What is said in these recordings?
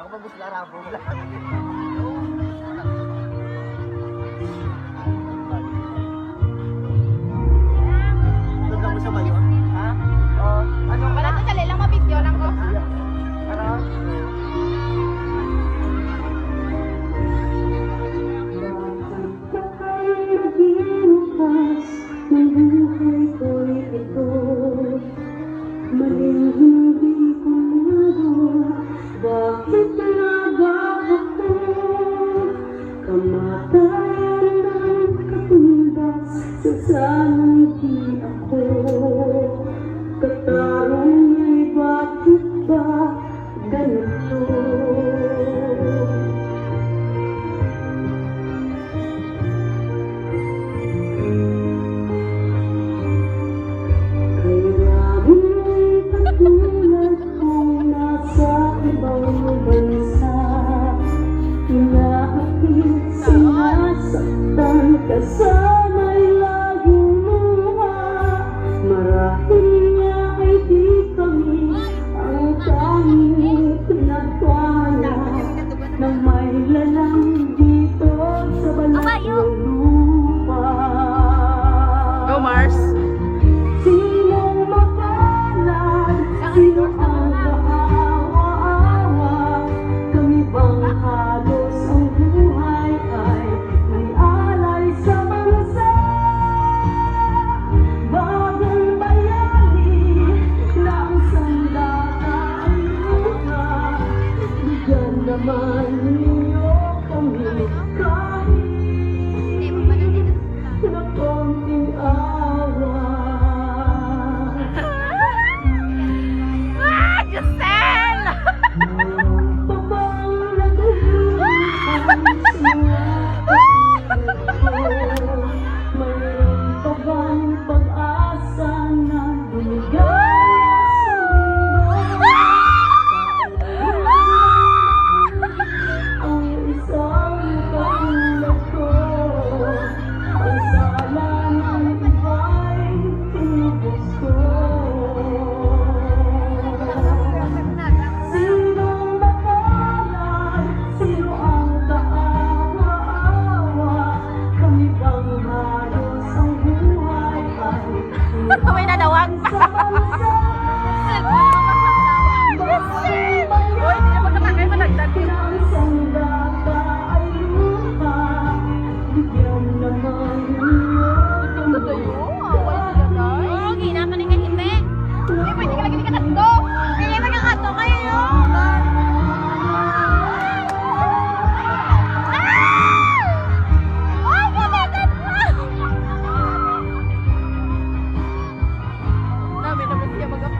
Ako pa gusto na rabo. จะจำที่อำเก็ต May nadawag pa. я могу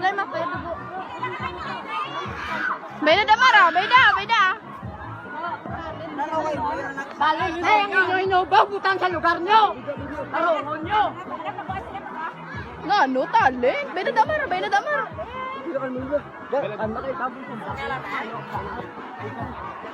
Lai mah pay dugo. Beda da mara, beda, beda. Bali, ay ang inyo-inyo ba butang sa lugar nyo? Tarungon nyo. No, tali. Beda da mara, beda da ah. mara.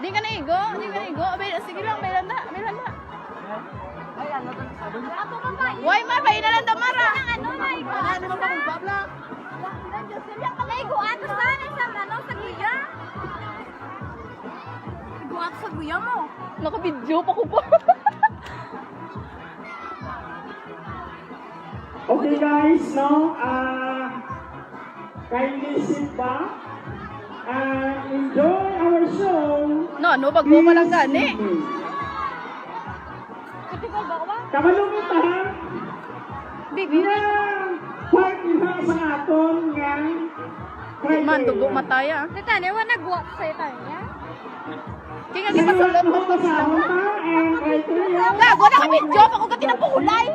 Di ka na igo, di ka na igo. Sige lang, beda na, beda na. Why, Mar, beda na da mara. Ano naman bang babla? Naigo ato sana sa ano sa guya. Naigo ato sa guya mo. Naka-video pa ko pa. Okay guys, no? Ah, kindly sit back and enjoy our show. No, pag mo pa lang gani. Kamalungit ha? Baby, Na ina sa aton nga man, dugo mataya. Tata, newa nag-walk sa'yo tayo niya. Kaya nga, di pa Sa sulot mo and criteria. Gago na kami, job ako ka tinapulay.